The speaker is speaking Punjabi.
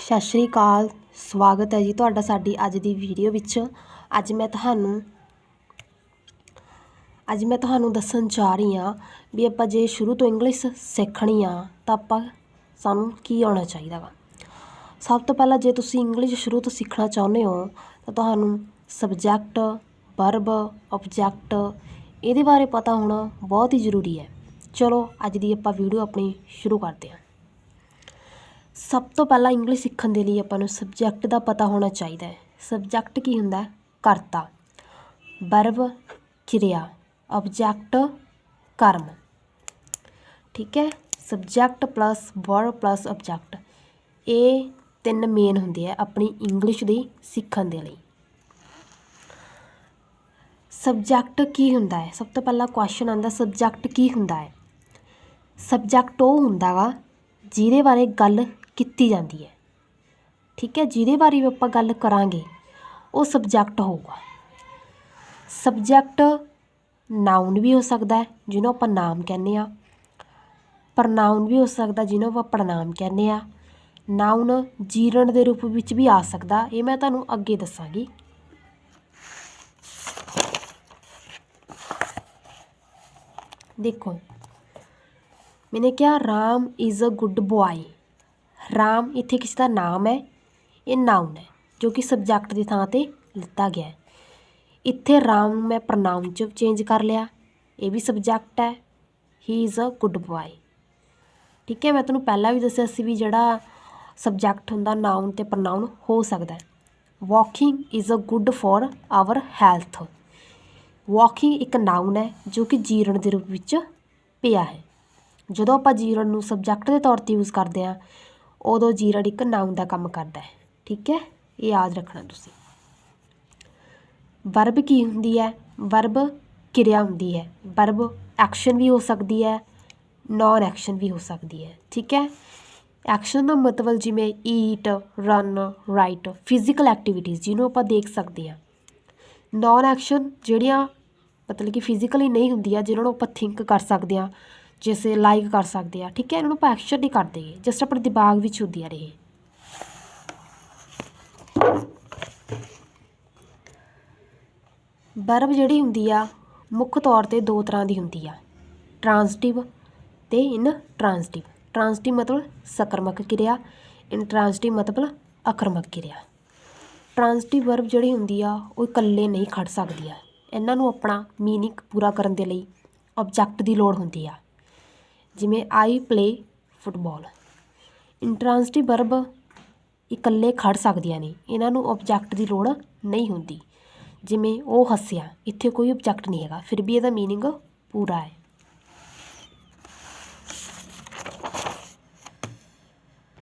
ਸਤਿ ਸ਼੍ਰੀ ਅਕਾਲ, ਸਵਾਗਤ ਹੈ ਜੀ ਤੁਹਾਡਾ ਸਾਡੀ ਅੱਜ ਦੀ ਵੀਡੀਓ ਵਿੱਚ। ਅੱਜ ਮੈਂ ਤੁਹਾਨੂੰ ਅੱਜ ਮੈਂ ਤੁਹਾਨੂੰ ਦੱਸਣ ਜਾ ਰਹੀ ਹਾਂ ਵੀ ਆਪਾਂ ਜੇ ਸ਼ੁਰੂ ਤੋਂ ਇੰਗਲਿਸ਼ ਸਿੱਖਣੀ ਆ, ਤਾਂ ਆਪਾਂ ਸਾਨੂੰ ਕੀ ਆਉਣਾ ਚਾਹੀਦਾ ਵਾ। ਸਭ ਤੋਂ ਪਹਿਲਾਂ ਜੇ ਤੁਸੀਂ ਇੰਗਲਿਸ਼ ਸ਼ੁਰੂ ਤੋਂ ਸਿੱਖਣਾ ਚਾਹੁੰਦੇ ਹੋ, ਤਾਂ ਤੁਹਾਨੂੰ ਸਬਜੈਕਟ ਵਰਬ ਆਬਜੈਕਟ ਇਹਦੇ ਬਾਰੇ ਪਤਾ ਹੋਣਾ ਬਹੁਤ ਹੀ ਜ਼ਰੂਰੀ ਹੈ। ਚਲੋ ਅੱਜ ਦੀ ਆਪਾਂ ਵੀਡੀਓ ਆਪਣੀ ਸ਼ੁਰੂ ਕਰਦੇ ਹਾਂ। ਸਭ ਤੋਂ ਪਹਿਲਾਂ ਇੰਗਲਿਸ਼ ਸਿੱਖਣ ਦੇ ਲਈ ਆਪਾਂ ਨੂੰ ਸਬਜੈਕਟ ਦਾ ਪਤਾ ਹੋਣਾ ਚਾਹੀਦਾ ਹੈ। ਸਬਜੈਕਟ ਕੀ ਹੁੰਦਾ ਕਰਤਾ। ਵਰਬ ਕਿਰਿਆ। ਆਬਜੈਕਟ ਕਰਮ। ਠੀਕ ਹੈ? Subject plus verb plus object ਇਹ ਤਿੰਨ ਮੇਨ ਹੁੰਦੇ ਆ ਆਪਣੀ ਇੰਗਲਿਸ਼ ਦੀ ਸਿੱਖਣ ਦੇ ਲਈ। ਸਬਜੈਕਟ ਕੀ ਹੁੰਦਾ ਹੈ? ਸਭ ਤੋਂ ਪਹਿਲਾਂ ਕੁਐਸਚਨ ਆਉਂਦਾ ਸਬਜੈਕਟ ਕੀ ਹੁੰਦਾ ਹੈ? ਸਬਜੈਕਟ ਉਹ ਹੁੰਦਾ ਵਾ ਜਿਹਦੇ ਬਾਰੇ ਗੱਲ ਕੀਤੀ ਜਾਂਦੀ ਹੈ। ਠੀਕ ਹੈ, ਜਿਹਦੇ ਬਾਰੇ ਵੀ ਆਪਾਂ ਗੱਲ ਕਰਾਂਗੇ, ਉਹ ਸਬਜੈਕਟ ਹੋਊਗਾ। ਸਬਜੈਕਟ ਨਾਊਨ ਵੀ ਹੋ ਸਕਦਾ ਹੈ, ਜਿਹਨੂੰ ਆਪਾਂ ਨਾਮ ਕਹਿੰਦੇ ਆ ਪ੍ਰਨਾਊਨ ਵੀ ਹੋ ਸਕਦਾ, ਜਿਹਨੂੰ ਆਪਾਂ ਪ੍ਰਣਾਮ ਕਹਿੰਦੇ ਆ ਨਾਊਨ ਜੀਰਣ ਦੇ ਰੂਪ ਵਿੱਚ ਵੀ ਆ ਸਕਦਾ, ਇਹ ਮੈਂ ਤੁਹਾਨੂੰ ਅੱਗੇ ਦੱਸਾਂਗੀ। ਦੇਖੋ, ਮੈਨੇ ਕਿਹਾ, Ram is a good boy Ram ਇੱਥੇ ਕਿਸੇ ਦਾ ਨਾਮ ਹੈ, ਇਹ ਨਾਊਨ ਹੈ, ਜੋ ਕਿ ਸਬਜੈਕਟ ਦੀ ਥਾਂ ਤੇ ਲਿੱਤਾ ਗਿਆ ਹੈ। ਇੱਥੇ ਰਾਮ ਨੂੰ ਮੈਂ ਪ੍ਰਨਾਊਨ ਚ ਚੇਂਜ ਕਰ ਲਿਆ, ਇਹ ਵੀ ਸਬਜੈਕਟ ਹੈ he is a good boy ਠੀਕ ਹੈ, ਮੈਂ ਤੁਹਾਨੂੰ ਪਹਿਲਾਂ ਵੀ ਦੱਸਿਆ ਸੀ ਵੀ ਜਿਹੜਾ ਸਬਜੈਕਟ ਹੁੰਦਾ ਨਾਊਨ ਤੇ ਪ੍ਰਨਾਊਨ ਹੋ ਸਕਦਾ ਹੈ। Walking is a good for our health walking ਇੱਕ ਨਾਊਨ ਹੈ, ਜੋ ਕਿ ਜੀਰਣ ਦੇ ਰੂਪ ਵਿੱਚ ਪਿਆ ਹੈ। ਜਦੋਂ ਆਪਾਂ ਜੀਰਣ ਨੂੰ ਸਬਜੈਕਟ ਦੇ ਤੌਰ ਤੇ ਯੂਜ਼ ਕਰਦੇ ਹਾਂ ਉਦੋਂ ਜੀਰਣ ਇੱਕ ਨਾਊਨ ਦਾ ਕੰਮ ਕਰਦਾ ਹੈ। ਠੀਕ ਹੈ? ਇਹ ਯਾਦ ਰੱਖਣਾ ਤੁਸੀਂ। ਵਰਬ ਕੀ ਹੁੰਦੀ ਹੈ? ਵਰਬ ਕਿਰਿਆ ਹੁੰਦੀ ਹੈ। ਵਰਬ ਐਕਸ਼ਨ ਵੀ ਹੋ ਸਕਦੀ ਹੈ ਨਾਨ ਐਕਸ਼ਨ ਵੀ ਹੋ ਸਕਦੀ ਹੈ। ਠੀਕ ਹੈ? ਐਕਸ਼ਨ ਦਾ ਮਤਲਬ ਜਿਵੇਂ eat run write physical activities ਜਿਹਨੂੰ ਆਪਾਂ ਦੇਖ ਸਕਦੇ ਹਾਂ। ਨਾਨ ਐਕਸ਼ਨ ਜਿਹੜੀਆਂ ਮਤਲਬ ਕਿ ਫਿਜ਼ੀਕਲੀ ਨਹੀਂ ਹੁੰਦੀਆਂ, ਜਿਹਨਾਂ ਨੂੰ ਆਪਾਂ ਥਿੰਕ ਕਰ ਸਕਦੇ ਹਾਂ ਜਿਵੇਂ ਲਾਈਕ ਕਰ ਸਕਦੇ ਆ, ਠੀਕ ਹੈ? ਇਹਨਾਂ ਨੂੰ ਆਪਾਂ ਐਕਸ਼ਨ ਨਹੀਂ ਕਰਦੇ ਜਸਟ ਆਪਣੇ ਦਿਮਾਗ ਵਿੱਚ ਹੁੰਦੀਆਂ ਰਹੇ ਬਰਬ ਜਿਹੜੀ ਹੁੰਦੀ ਆ, ਮੁੱਖ ਤੌਰ ਤੇ ਦੋ ਤਰ੍ਹਾਂ ਦੀ ਹੁੰਦੀ ਆ। ਟ੍ਰਾਂਸਟਿਵ ਤੇ ਇਨ ਟ੍ਰਾਂਸਟਿਵ ਟ੍ਰਾਂਜ਼ਿਟਿਵ ਮਤਲਬ ਸਕਰਮਕ ਕਿਰਿਆ ਇਨ ਟ੍ਰਾਂਸਟਿਵ ਮਤਲਬ ਅਕਰਮਕ ਕਿਰਿਆ। ਟ੍ਰਾਂਜ਼ਿਟਿਵ ਵਰਬ ਜਿਹੜੀ ਹੁੰਦੀ ਆ, ਉਹ ਇਕੱਲੇ ਨਹੀਂ ਖੜ ਸਕਦੀ ਆ। ਇਹਨਾਂ ਨੂੰ ਆਪਣਾ ਮੀਨਿੰਗ ਪੂਰਾ ਕਰਨ ਦੇ ਲਈ ਆਬਜੈਕਟ ਦੀ ਲੋੜ ਹੁੰਦੀ ਆ। ਜਿਵੇਂ I play football. Intransitive verb ਇਕੱਲੇ ਖੜ੍ਹ ਸਕਦੀਆਂ ਨੇ, ਇਹਨਾਂ ਨੂੰ ਓਬਜੈਕਟ ਦੀ ਲੋੜ ਨਹੀਂ ਹੁੰਦੀ। ਜਿਵੇਂ ਉਹ ਹੱਸਿਆ, ਇੱਥੇ ਕੋਈ ਓਬਜੈਕਟ ਨਹੀਂ ਹੈਗਾ, ਫਿਰ ਵੀ ਇਹਦਾ ਮੀਨਿੰਗ ਪੂਰਾ ਹੈ।